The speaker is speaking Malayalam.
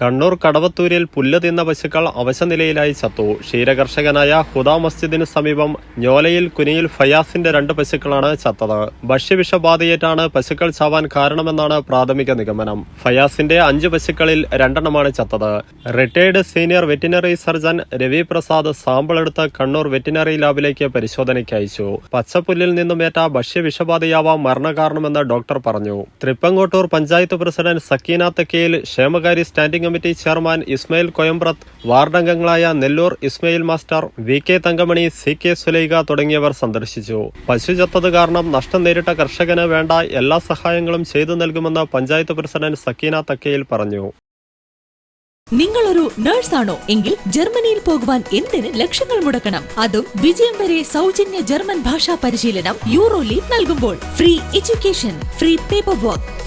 കണ്ണൂർ കടവത്തൂരിൽ പുല്ല് തിന്ന പശുക്കൾ അവശനിലയിലായി ചത്തു. ക്ഷീരകർഷകനായ ഹുദാ മസ്ജിദിനു സമീപം ഞോലയിൽ കുനിയിൽ ഫയാസിന്റെ രണ്ട് പശുക്കളാണ് ചത്തത്. ഭക്ഷ്യവിഷബാധയേറ്റാണ് പശുക്കൾ ചാവാൻ കാരണമെന്നാണ് പ്രാഥമിക നിഗമനം. ഫയാസിന്റെ അഞ്ച് പശുക്കളിൽ രണ്ടെണ്ണമാണ് ചത്തത്. Retired senior veterinary surgeon Ravi Prasad sample എടുത്ത് കണ്ണൂർ വെറ്റിനറി ലാബിലേക്ക് പരിശോധനയ്ക്ക് അയച്ചു. പച്ചപ്പുല്ലിൽ നിന്നുമേറ്റ ഭക്ഷ്യവിഷബാധയാവാം മരണകാരണമെന്ന് ഡോക്ടർ പറഞ്ഞു. Thrippangottur panchayat president Sakeena Thakkayil ക്ഷേമകാരി standing committee chairman Ismail Koyambrath വാർഡംഗങ്ങളായ Nellur Ismail master V K Thankamani C K Sulaikha തുടങ്ങിയവർ സന്ദർശിച്ചു. പശു ചത്തത് കാരണം നഷ്ടം നേരിട്ട കർഷകന് വേണ്ട എല്ലാ സഹായങ്ങളും ചെയ്തു നൽകുമെന്ന് പഞ്ചായത്ത് പ്രസിഡന്റ് സക്കീന തക്കയിൽ പറഞ്ഞു. നിങ്ങളൊരു നേഴ്സാണോ? എങ്കിൽ ജർമ്മനിയിൽ പോകുവാൻ എന്തിന് ലക്ഷങ്ങൾ മുടക്കണം? അതും വിജയം വരെ സൗജന്യ ജർമ്മൻ ഭാഷാ പരിശീലനം യൂറോ ലീഗ് നൽകുമ്പോൾ. Free education free paper work.